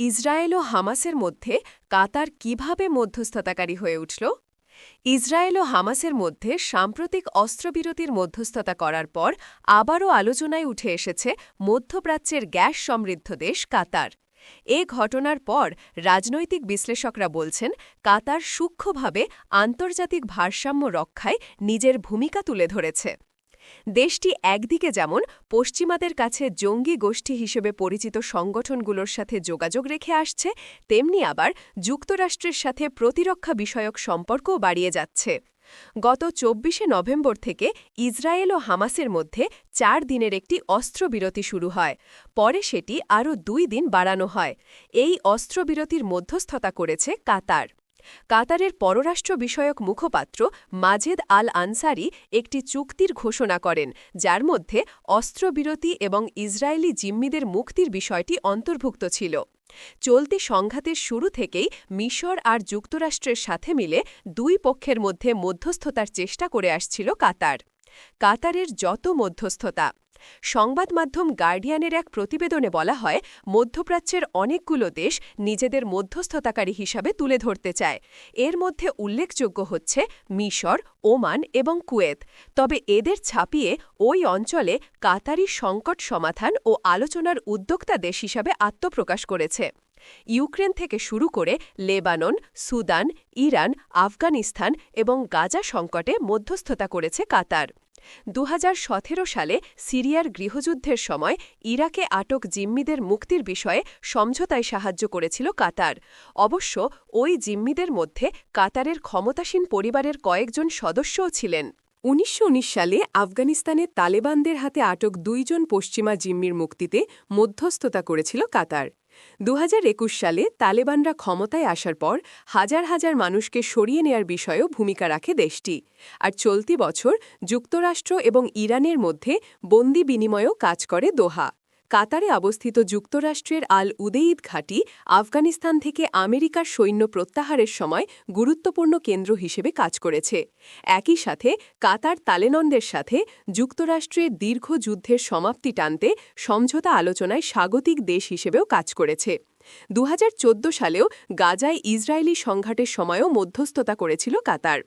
Israel ও হামাসের মধ্যে কাতার কীভাবে মধ্যস্থতাকারী হয়ে উঠল? ইসরায়েল ও হামাসের মধ্যে সাম্প্রতিক অস্ত্রবিরতির মধ্যস্থতা করার পর আবারও আলোচনায় উঠে এসেছে মধ্যপ্রাচ্যের গ্যাস সমৃদ্ধ দেশ কাতার। এ ঘটনার পর রাজনৈতিক বিশ্লেষকরা বলছেন, কাতার সূক্ষ্মভাবে আন্তর্জাতিক ভারসাম্য রক্ষায় নিজের ভূমিকা তুলে ধরেছে। দেশটি একদিকে যেমন পশ্চিমাদের কাছে জঙ্গি গোষ্ঠী হিসেবে পরিচিত সংগঠনগুলোর সাথে যোগাযোগ রেখে আসছে, তেমনি আবার যুক্তরাষ্ট্রের সাথে প্রতিরক্ষা বিষয়ক সম্পর্কও বাড়িয়ে যাচ্ছে। গত চব্বিশে নভেম্বর থেকে ইসরায়েল ও হামাসের মধ্যে চার দিনের একটি অস্ত্রবিরতি শুরু হয়, পরে সেটি আরও দুই দিন বাড়ানো হয়। এই অস্ত্রবিরতির মধ্যস্থতা করেছে কাতার। কাতারের পররাষ্ট্র বিষয়ক মুখপাত্র মাজেদ আল আনসারি একটি চুক্তির ঘোষণা করেন, যার মধ্যে অস্ত্রবিরতি এবং ইসরায়েলি জিম্মিদের মুক্তির বিষয়টি অন্তর্ভুক্ত ছিল। চলতি সংঘাতের শুরু থেকেই মিশর আর যুক্তরাষ্ট্রের সাথে মিলে দুই পক্ষের মধ্যে মধ্যস্থতার চেষ্টা করে আসছিল কাতার। কাতারের যত মধ্যস্থতা সংবাদ মাধ্যম গার্ডিয়ানের এক প্রতিবেদনে বলা হয়, মধ্যপ্রাচ্যের অনেকগুলো দেশ নিজেদের মধ্যস্থতাকারী হিসাবে তুলে ধরতে চায়। এর মধ্যে উল্লেখযোগ্য হচ্ছে মিশর, ওমান এবং কুয়েত। তবে এদের ছাপিয়ে ওই অঞ্চলে কাতারি সংকট সমাধান ও আলোচনার উদ্যোক্তা দেশ হিসাবে আত্মপ্রকাশ করেছে। ইউক্রেন থেকে শুরু করে লেবানন, সুদান, ইরান, আফগানিস্তান এবং গাজা সংকটে মধ্যস্থতা করেছে কাতার। দু হাজার সতেরো সালে সিরিয়ার গৃহযুদ্ধের সময় ইরাকে আটক জিম্মিদের মুক্তির বিষয়ে সমঝোতায় সাহায্য করেছিল কাতার। অবশ্য ওই জিম্মিদের মধ্যে কাতারের ক্ষমতাসীন পরিবারের কয়েকজন সদস্যও ছিলেন। উনিশশো উনিশ সালে আফগানিস্তানে তালেবানদের হাতে আটক দুইজন পশ্চিমা জিম্মির মুক্তিতে মধ্যস্থতা করেছিল কাতার। দু হাজার একুশ সালে তালেবানরা ক্ষমতায় আসার পর হাজার হাজার মানুষকে সরিয়ে নেয়ার বিষয়েও ভূমিকা রাখে দেশটি। আর চলতি বছর যুক্তরাষ্ট্র এবং ইরানের মধ্যে বন্দি বিনিময়েও কাজ করে দোহা। কাতারে অবস্থিত যুক্তরাষ্ট্রের আল উদেইদ ঘাঁটি আফগানিস্তান থেকে আমেরিকার সৈন্য প্রত্যাহারের সময় গুরুত্বপূর্ণ কেন্দ্র হিসেবে কাজ করেছে। একই সাথে কাতার তালেনন্দের সাথে যুক্তরাষ্ট্রের দীর্ঘ যুদ্ধের সমাপ্তি টানতে সমঝোতা আলোচনায় স্বাগতিক দেশ হিসেবেও কাজ করেছে। দু হাজার চোদ্দ সালেও গাজায় ইসরায়েলি সংঘাটের সময়ও মধ্যস্থতা করেছিল কাতার।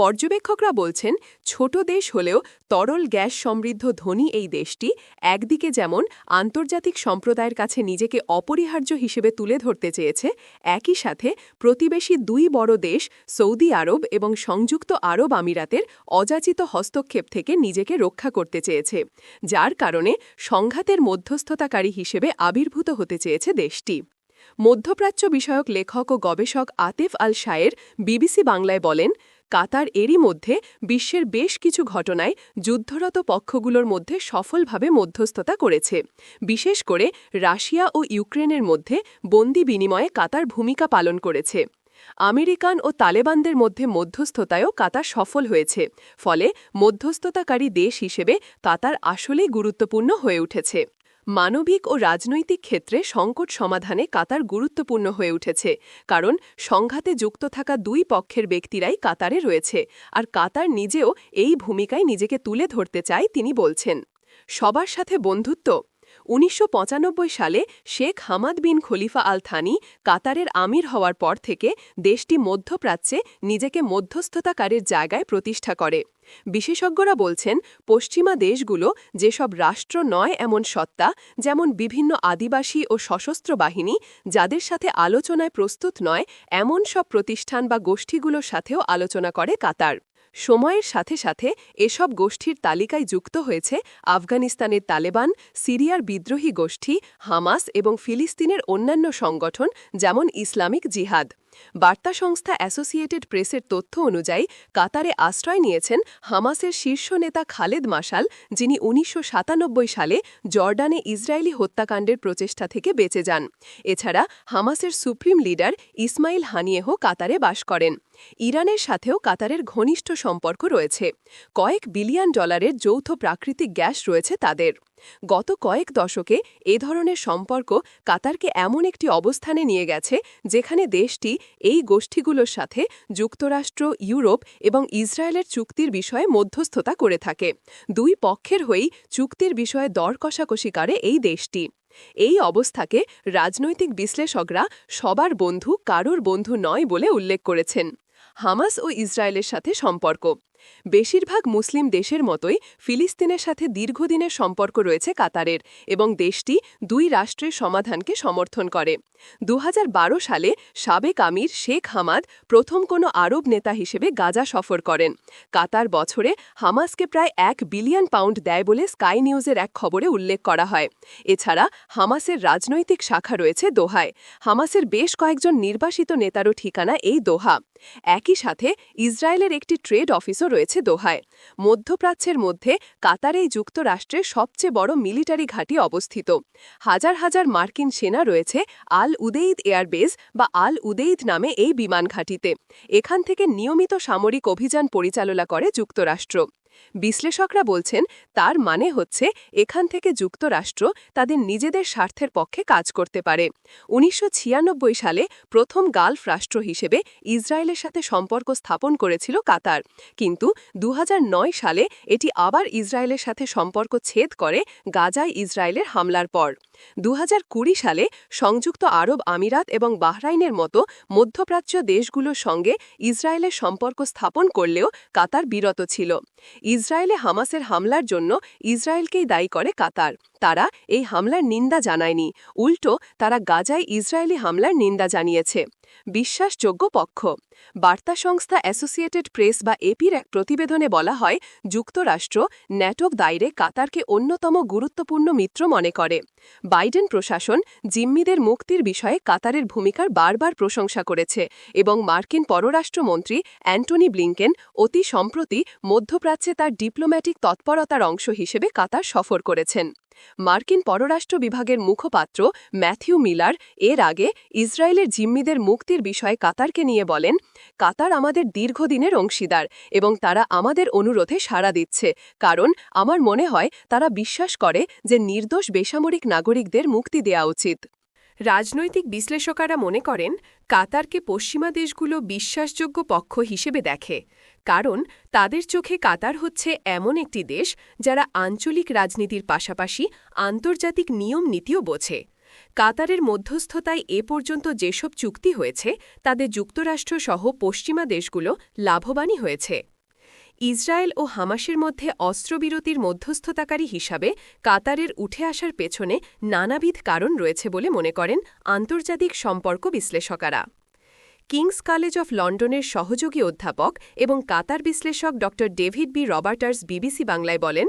পর্যবেক্ষকরা বলছেন, ছোট দেশ হলেও তরল গ্যাস সমৃদ্ধ ধনী এই দেশটি একদিকে যেমন আন্তর্জাতিক সম্প্রদায়ের কাছে নিজেকে অপরিহার্য হিসেবে তুলে ধরতে চেয়েছে, একই সাথে প্রতিবেশী দুই বড় দেশ সৌদি আরব এবং সংযুক্ত আরব আমিরাতের অযাচিত হস্তক্ষেপ থেকে নিজেকে রক্ষা করতে চেয়েছে, যার কারণে সংঘাতের মধ্যস্থতাকারী হিসেবে আবির্ভূত হতে চেয়েছে দেশটি। মধ্যপ্রাচ্য বিষয়ক লেখক ও গবেষক আতিফ আল শায়ের বিবিসি বাংলায় বলেন কাতার এরই মধ্যে বিশ্বের বেশ কিছু ঘটনায় যুদ্ধরত পক্ষগুলোর মধ্যে সফলভাবে মধ্যস্থতা করেছে। বিশেষ করে রাশিয়া ও ইউক্রেনের মধ্যে বন্দি বিনিময়ে কাতার ভূমিকা পালন করেছে। আমেরিকান ও তালেবানদের মধ্যে মধ্যস্থতায়ও কাতার সফল হয়েছে, ফলে মধ্যস্থতাকারী দেশ হিসেবে কাতার আসলেই গুরুত্বপূর্ণ হয়ে উঠেছে। মানবিক ও রাজনৈতিক ক্ষেত্রে সংকট সমাধানে কাতার গুরুত্বপূর্ণ হয়ে উঠেছে, কারণ সংঘাতে যুক্ত থাকা দুই পক্ষের ব্যক্তিরাই কাতারে রয়েছে, আর কাতার নিজেও এই ভূমিকায় নিজেকে তুলে ধরতে চায় তিনি বলছেন। সবার সাথে বন্ধুত্ব উনিশশো পঁচানব্বই সালে Sheikh Hamad bin Khalifa Al Thani কাতারের আমির হওয়ার পর থেকে দেশটি মধ্যপ্রাচ্যে নিজেকে মধ্যস্থতাকারের জায়গায় প্রতিষ্ঠা করে। বিশেষজ্ঞরা বলছেন, পশ্চিমা দেশগুলো যেসব রাষ্ট্র নয় এমন সত্তা, যেমন বিভিন্ন আদিবাসী ও সশস্ত্র বাহিনী, যাদের সাথে আলোচনায় প্রস্তুত নয়, এমন সব প্রতিষ্ঠান বা গোষ্ঠীগুলোর সাথেও আলোচনা করে কাতার। সময়ের সাথে সাথে এসব গোষ্ঠীর তালিকায় যুক্ত হয়েছে আফগানিস্তানের তালেবান, সিরিয়ার বিদ্রোহী গোষ্ঠী, হামাস এবং ফিলিস্তিনের অন্যান্য সংগঠন যেমন ইসলামিক জিহাদ। বার্তা সংস্থা অ্যাসোসিয়েটেড প্রেসের তথ্য অনুযায়ী কাতারে আশ্রয় নিয়েছেন হামাসের শীর্ষ নেতা খালেদ মাসাল যিনি উনিশশো সাতানব্বই সালে জর্ডানে ইসরায়েলি হত্যাকাণ্ডের প্রচেষ্টা থেকে বেঁচে যান। এছাড়া হামাসের সুপ্রিম লিডার ইসমাইল হানিয়েহ কাতারে বাস করেন। ইরানের সাথেও কাতারের ঘনিষ্ঠ সম্পর্ক রয়েছে। কয়েক বিলিয়ন ডলারের যৌথ প্রাকৃতিক গ্যাস রয়েছে তাদের। গত কয়েক দশকে এ ধরনের সম্পর্ক কাতারকে এমন একটি অবস্থানে নিয়ে গেছে যেখানে দেশটি এই গোষ্ঠীগুলোর সাথে যুক্তরাষ্ট্র, ইউরোপ এবং ইসরায়েলের চুক্তির বিষয়ে মধ্যস্থতা করে থাকে। দুই পক্ষের হয়েই চুক্তির বিষয়ে দর কষাকষি করে এই দেশটি। এই অবস্থাকে রাজনৈতিক বিশ্লেষকরা সবার বন্ধু কারোর বন্ধু নয় বলে উল্লেখ করেছেন। হামাস ও ইসরায়েলের সাথে সম্পর্ক। বেশিরভাগ মুসলিম দেশের মতোই ফিলিস্তিনের সাথে দীর্ঘদিনের সম্পর্ক রয়েছে কাতারের এবং দেশটি দুই রাষ্ট্রের সমাধানকে সমর্থন করে। দু হাজার বারো সালে সাবেক আমির শেখ হামাদ প্রথম কোনো আরব নেতা হিসেবে গাজা সফর করেন। কাতার বছরে হামাসকে প্রায় এক বিলিয়ন পাউন্ড দেয় বলে স্কাই নিউজের এক খবরে উল্লেখ করা হয়। এছাড়া হামাসের রাজনৈতিক শাখা রয়েছে দোহায়। হামাসের বেশ কয়েকজন নির্বাসিত নেতারও ঠিকানা এই দোহা। একই সাথে ইসরায়েলের একটি ট্রেড অফিসও রয়েছে দোহায়। মধ্যপ্রাচ্যের মধ্যে কাতারেই যুক্তরাষ্ট্রের সবচেয়ে বড় মিলিটারি ঘাঁটি অবস্থিত। হাজার হাজার মার্কিন সেনা রয়েছে আল উদেইদ এয়ারবেস বা আল উদেইদ নামে এই বিমান ঘাঁটিতে। এখান থেকে নিয়মিত সামরিক অভিযান পরিচালনা করে যুক্তরাষ্ট্র। বিশ্লেষকরা বলছেন, তার মানে হচ্ছে এখান থেকে যুক্তরাষ্ট্র তাদের নিজেদের স্বার্থের পক্ষে কাজ করতে পারে। উনিশশো ছিয়ানব্বই সালে প্রথম গালফ রাষ্ট্র হিসেবে ইসরায়েলের সাথে সম্পর্ক স্থাপন করেছিল কাতার। কিন্তু দু হাজার নয় সালে এটি আবার ইসরায়েলের সাথে সম্পর্ক ছেদ করে গাজায় ইসরায়েলের হামলার পর। দু হাজার কুড়ি সালে সংযুক্ত আরব আমিরাত এবং বাহরাইনের মতো মধ্যপ্রাচ্য দেশগুলোর সঙ্গে ইসরায়েলের সম্পর্ক স্থাপন করলেও কাতার বিরত ছিল। ইসরায়েলে হামাসের হামলার জন্য ইসরায়েলকেই দায়ী করে কাতার। তারা এই হামলার নিন্দা জানায়নি। উল্টো, তারা গাজায় ইসরায়েলি হামলার নিন্দা জানিয়েছে। বিশ্বাসযোগ্য পক্ষ। বার্তা সংস্থা অ্যাসোসিয়েটেড প্রেস বা এপির এক প্রতিবেদনে বলা হয়, যুক্তরাষ্ট্র ন্যাটোক দায়রে কাতারকে অন্যতম গুরুত্বপূর্ণ মিত্র মনে করে। বাইডেন প্রশাসন জিম্মিদের মুক্তির বিষয়ে কাতারের ভূমিকার বারবার প্রশংসা করেছে এবং মার্কিন পররাষ্ট্রমন্ত্রী অ্যান্টনি ব্লিংকেন অতি সম্প্রতি মধ্যপ্রাচ্যে তার ডিপ্লোম্যাটিক তৎপরতার অংশ হিসেবে কাতার সফর করেছেন। মার্কিন পররাষ্ট্র বিভাগের মুখপাত্র ম্যাথিউ মিলার এর আগে ইসরায়েলের জিম্মিদের মুক্তির বিষয়ে কাতারকে নিয়ে বলেন, কাতার আমাদের দীর্ঘদিনের অংশীদার এবং তারা আমাদের অনুরোধে সাড়া দিচ্ছে, কারণ আমার মনে হয় তারা বিশ্বাস করে যে নির্দোষ বেসামরিক নাগরিকদের মুক্তি দেওয়া উচিত। রাজনৈতিক বিশ্লেষকেরা মনে করেন, কাতারকে পশ্চিমা দেশগুলো বিশ্বাসযোগ্য পক্ষ হিসেবে দেখে। কারণ তাদের চোখে কাতার হচ্ছে এমন একটি দেশ যারা আঞ্চলিক রাজনীতির পাশাপাশি আন্তর্জাতিক নিয়ম নীতিও বোঝে। কাতারের মধ্যস্থতায় এ পর্যন্ত যেসব চুক্তি হয়েছে, তাদের যুক্তরাষ্ট্রসহ পশ্চিমা দেশগুলো লাভবানই হয়েছে। ইসরায়েল ও হামাসের মধ্যে অস্ত্রবিরতির মধ্যস্থতাকারী হিসাবে কাতারের উঠে আসার পেছনে নানাবিধ কারণ রয়েছে বলে মনে করেন আন্তর্জাতিক সম্পর্ক বিশ্লেষকেরা। কিংস কলেজ অফ লন্ডনের সহযোগী অধ্যাপক এবং কাতার বিশ্লেষক ড ডেভিড বি রবার্টার্স বিবিসি বাংলায় বলেন,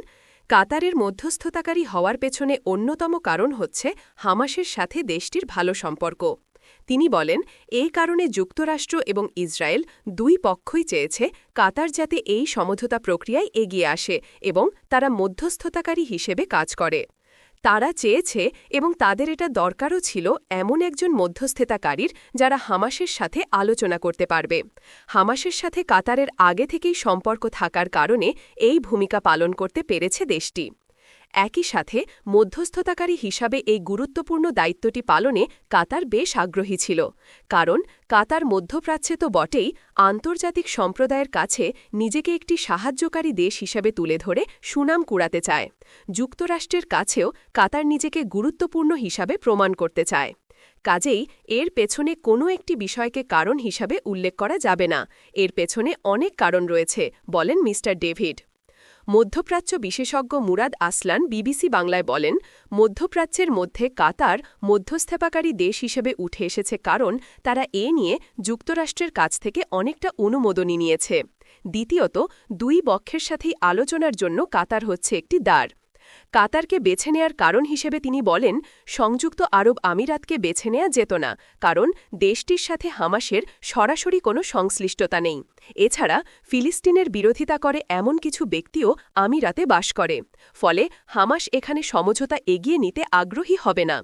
কাতারের মধ্যস্থতাকারী হওয়ার পেছনে অন্যতম কারণ হচ্ছে হামাসের সাথে দেশটির ভালো সম্পর্ক। তিনি বলেন, এই কারণে যুক্তরাষ্ট্র এবং ইসরায়েল দুই পক্ষই চেয়েছে কাতার যাতে এই সমঝোতা প্রক্রিয়ায় এগিয়ে আসে এবং তারা মধ্যস্থতাকারী হিসেবে কাজ করে। তারা চেয়েছে এবং তাদের এটা দরকারও ছিল এমন একজন মধ্যস্থতাকারীর যারা হামাসের সাথে আলোচনা করতে পারবে। হামাসের সাথে কাতারের আগে থেকেই সম্পর্ক থাকার কারণে এই ভূমিকা পালন করতে পেরেছে দেশটি। একই সাথে মধ্যস্থতাকারী হিসাবে এই গুরুত্বপূর্ণ দায়িত্বটি পালনে কাতার বেশ আগ্রহী ছিল, কারণ কাতার মধ্যপ্রাচ্যে তো বটেই আন্তর্জাতিক সম্প্রদায়ের কাছে নিজেকে একটি সাহায্যকারী দেশ হিসাবে তুলে ধরে সুনাম কুড়াতে চায়। যুক্তরাষ্ট্রের কাছেও কাতার নিজেকে গুরুত্বপূর্ণ হিসাবে প্রমাণ করতে চায়। কাজেই এর পেছনে কোনো একটি বিষয়কে কারণ হিসাবে উল্লেখ করা যাবে না। এর পেছনে অনেক কারণ রয়েছে, বলেন মিস্টার ডেভিড। মধ্যপ্রাচ্য বিশেষজ্ঞ মুরাদ আসলান বিবিসি বাংলায় বলেন, মধ্যপ্রাচ্যের মধ্যে কাতার মধ্যস্থেপাকারী দেশ হিসেবে উঠে এসেছে কারণ তারা এ নিয়ে যুক্তরাষ্ট্রের কাছ থেকে অনেকটা অনুমোদনী নিয়েছে। দ্বিতীয়ত, দুই পক্ষের সাথেই আলোচনার জন্য কাতার হচ্ছে একটি দ্বার। কাতারকে বেছে নেয়ার কারণ হিসেবে তিনি বলেন, সংযুক্ত আরব আমিরাতকে বেছে নেয়া যেত না, কারণ দেশটির সাথে হামাসের সরাসরি কোনো সংশ্লিষ্টতা নেই। এছাড়া ফিলিস্তিনের বিরোধিতা করে এমন কিছু ব্যক্তিও আমিরাতে বাস করে। ফলে হামাস এখানে সমঝোতা এগিয়ে নিতে আগ্রহী হবে না।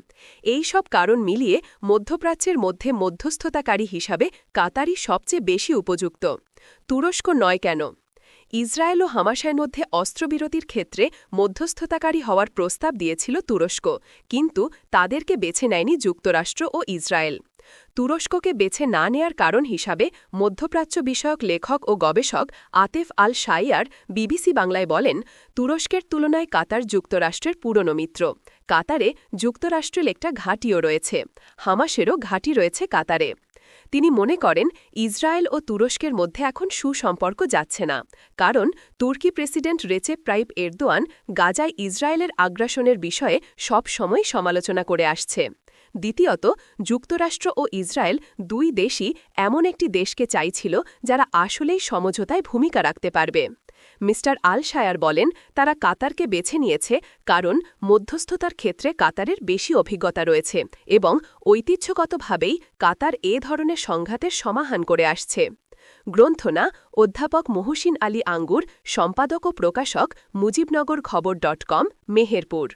এই সব কারণ মিলিয়ে মধ্যপ্রাচ্যের মধ্যে মধ্যস্থতাকারী হিসাবে কাতারই সবচেয়ে বেশি উপযুক্ত। তুরস্ক নয় কেন? ইসরায়েল ও হামাসের মধ্যে অস্ত্রবিরতির ক্ষেত্রে মধ্যস্থতাকারী হওয়ার প্রস্তাব দিয়েছিল তুরস্ক, কিন্তু তাদেরকে বেছে নেয়নি যুক্তরাষ্ট্র ও ইসরায়েল। তুরস্ককে বেছে না নেয়ার কারণ হিসাবে মধ্যপ্রাচ্য বিষয়ক লেখক ও গবেষক আতেফ আল শাইয়ার বিবিসি বাংলায় বলেন, তুরস্কের তুলনায় কাতার যুক্তরাষ্ট্রের পুরনো মিত্র। কাতারে যুক্তরাষ্ট্রের একটা ঘাঁটিও রয়েছে। হামাসেরও ঘাঁটি রয়েছে কাতারে। তিনি মনে করেন, ইসরায়েল ও তুরস্কের মধ্যে এখন সুসম্পর্ক যাচ্ছে না, কারণ তুর্কি প্রেসিডেন্ট রেচেপ প্রাইপ এরদোয়ান গাজায় ইসরায়েলের আগ্রাসনের বিষয়ে সব সময় সমালোচনা করে আসছে। দ্বিতীয়ত, যুক্তরাষ্ট্র ও ইসরায়েল দুই দেশই এমন একটি দেশকে চাইছিল যারা আসলেই সমঝোতায় ভূমিকা রাখতে পারবে। মিস্টার আল শায়ার বলেন, তারা কাতারকে বেছে নিয়েছে কারণ মধ্যস্থতার ক্ষেত্রে কাতারের বেশি অভিজ্ঞতা রয়েছে এবং ঐতিহ্যগতভাবেই কাতার এ ধরনের সংঘাতের সমাহান করে আসছে। গ্রন্থনা, অধ্যাপক মহসিন আলী আঙ্গুর, সম্পাদক ও প্রকাশক মুজিবনগর খবর ডট কম, মেহেরপুর।